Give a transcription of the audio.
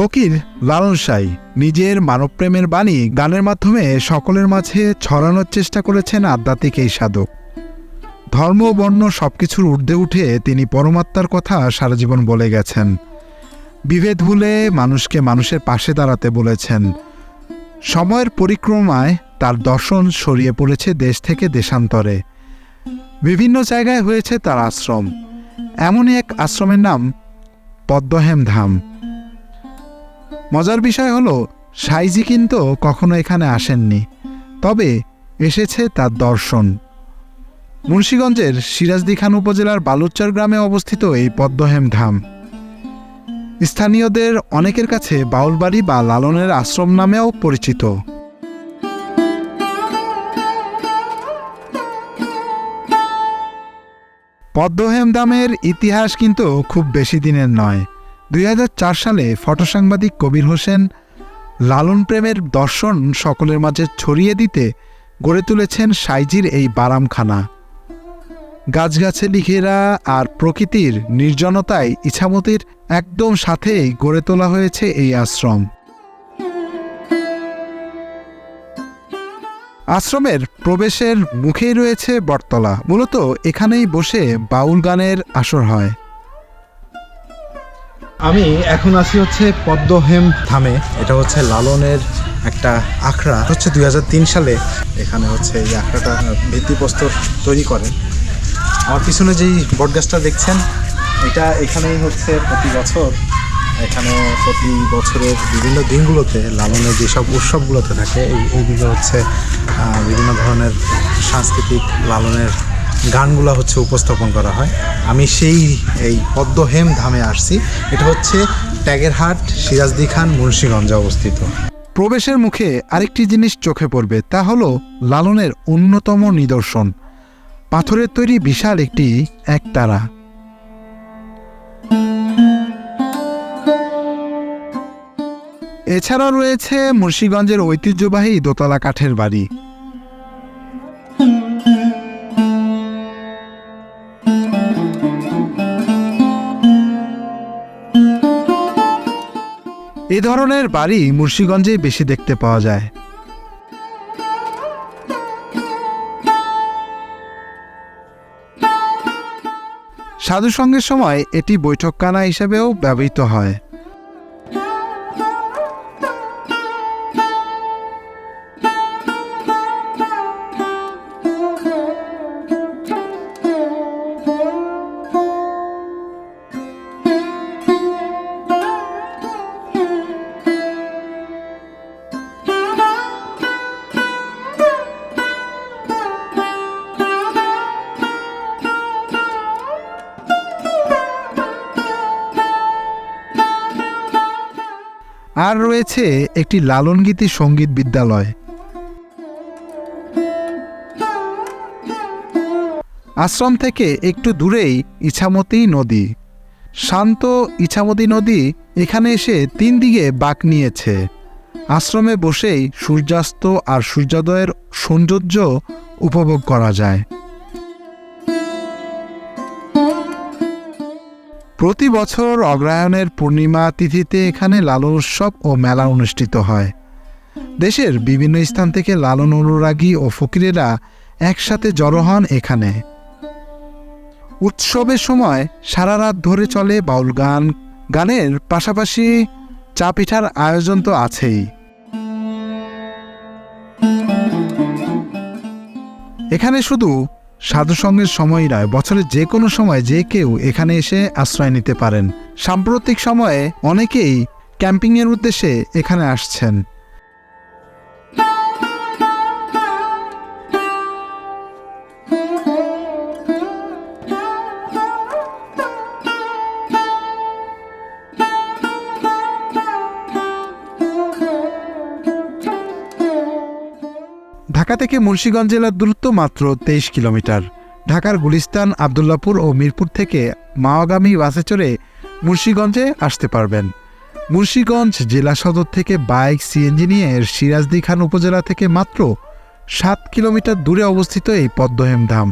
ফকির লালন সাই নিজের মানবপ্রেমের বাণী গানের মাধ্যমে সকলের মাঝে ছড়ানোর চেষ্টা করেছেন আধ্যাত্মিক এই সাধক। ধর্ম, বর্ণ সবকিছুর ঊর্ধ্বে উঠে তিনি পরমাত্মার কথা সারা জীবন বলে গেছেন। বিভেদ ভুলে মানুষকে মানুষের পাশে দাঁড়াতে বলেছেন। সময়ের পরিক্রমায় তার দর্শন সরিয়ে পড়েছে দেশ থেকে দেশান্তরে। বিভিন্ন জায়গায় হয়েছে তার আশ্রম। এমনই এক আশ্রমের নাম পদ্মহেম ধাম মজার বিষয় হলো, সাইজি কিন্তু কখনো এখানে আসেননি, তবে এসেছে তার দর্শন। মুন্সীগঞ্জের সিরাজদি খান উপজেলার বালুচর গ্রামে অবস্থিত এই পদ্মহেম ধাম। স্থানীয়দের অনেকের কাছে বাউলবাড়ি বা লালনের আশ্রম নামেও পরিচিত। পদ্মহেম ধামের ইতিহাস কিন্তু খুব বেশি দিনের নয়। দুই হাজার চার সালে ফটোসাংবাদিক কবির হোসেন লালন প্রেমের দর্শন সকলের মাঝে ছড়িয়ে দিতে গড়ে তুলেছেন সাইজির এই বারামখানা। গাছগাছালি ঘেরা আর প্রকৃতির নির্জনতায় ইছামতির একদম সাথেই গড়ে তোলা হয়েছে এই আশ্রম। আশ্রমের প্রবেশের মুখেই রয়েছে বটতলা। মূলত এখানেই বসে বাউল গানের আসর হয়। আমি এখন আছি হচ্ছে পদ্মহেম ধামে। এটা হচ্ছে লালনের একটা আখড়া। হচ্ছে দু হাজার তিন সালে এখানে হচ্ছে এই আখড়াটা ভিত্তিপ্রস্তর তৈরি করে। আমার পিছনে যেই বটগাছটা দেখছেন, এটা এখানেই হচ্ছে প্রতি বছর, এখানে প্রতি বছরের বিভিন্ন দিনগুলোতে লালনের যেসব উৎসবগুলোতে থাকে এইগুলো হচ্ছে বিভিন্ন ধরনের সাংস্কৃতিক লালনের গানগুলো হচ্ছে উপস্থাপন করা হয়। আমি সেই এই পদ্মহেম ধামে আসছি। এটা হচ্ছে ট্যাগেরহাট সিরাজদি খান, মুন্সিগঞ্জে অবস্থিত। প্রবেশের মুখে আরেকটি জিনিস চোখে পড়বে, তা হলো লালনের অন্যতম নিদর্শন। পাথরের তৈরি বিশাল একটি একতারা। এছাড়াও রয়েছে মুন্সীগঞ্জের ঐতিহ্যবাহী দোতলা কাঠের বাড়ি। ধরনের বাড়ি মুর্শিগঞ্জেই বেশি দেখতে পাওয়া যায়। সাধু সঙ্গের সময় এটি বৈঠকখানা হিসেবেও ব্যবহৃত হয়। আর রয়েছে একটি লালনগীতি সংগীত বিদ্যালয়। আশ্রম থেকে একটু দূরেই ইছামতি নদী। শান্ত ইছামতি নদী এখানে এসে তিন দিকে বাঁক নিয়েছে। আশ্রমে বসেই সূর্যাস্ত আর সূর্যোদয়ের সৌন্দর্য উপভোগ করা যায়। প্রতি বছর অগ্রহায়ণের পূর্ণিমা তিথিতে এখানে লালন উৎসব ও মেলা অনুষ্ঠিত হয়। দেশের বিভিন্ন স্থান থেকে লালন অনুরাগী ও ফকিরেরা একসাথে জড়ো হন এখানে। উৎসবের সময় সারা রাত ধরে চলে বাউল গান। গানের পাশাপাশি চা পিঠার আয়োজন তো আছেই। এখানে শুধু সাধুসঙ্গের সময় নয়, বছরের যে কোনো সময় যে কেউ এখানে এসে আশ্রয় নিতে পারেন। সাম্প্রতিক সময়ে অনেকেই ক্যাম্পিংয়ের উদ্দেশ্যে এখানে আসছেন। ঢাকা থেকে মুন্সীগঞ্জ জেলার দূরত্ব মাত্র তেইশ কিলোমিটার। ঢাকার গুলিস্তান, আবদুল্লাপুর ও মিরপুর থেকে মাওয়াগামী বাসে চড়ে মুন্সীগঞ্জে আসতে পারবেন। মুন্সীগঞ্জ জেলা সদর থেকে বাইক, সিএনজি নিয়ে সিরাজদি খান উপজেলা থেকে মাত্র সাত কিলোমিটার দূরে অবস্থিত এই পদ্মহেম ধাম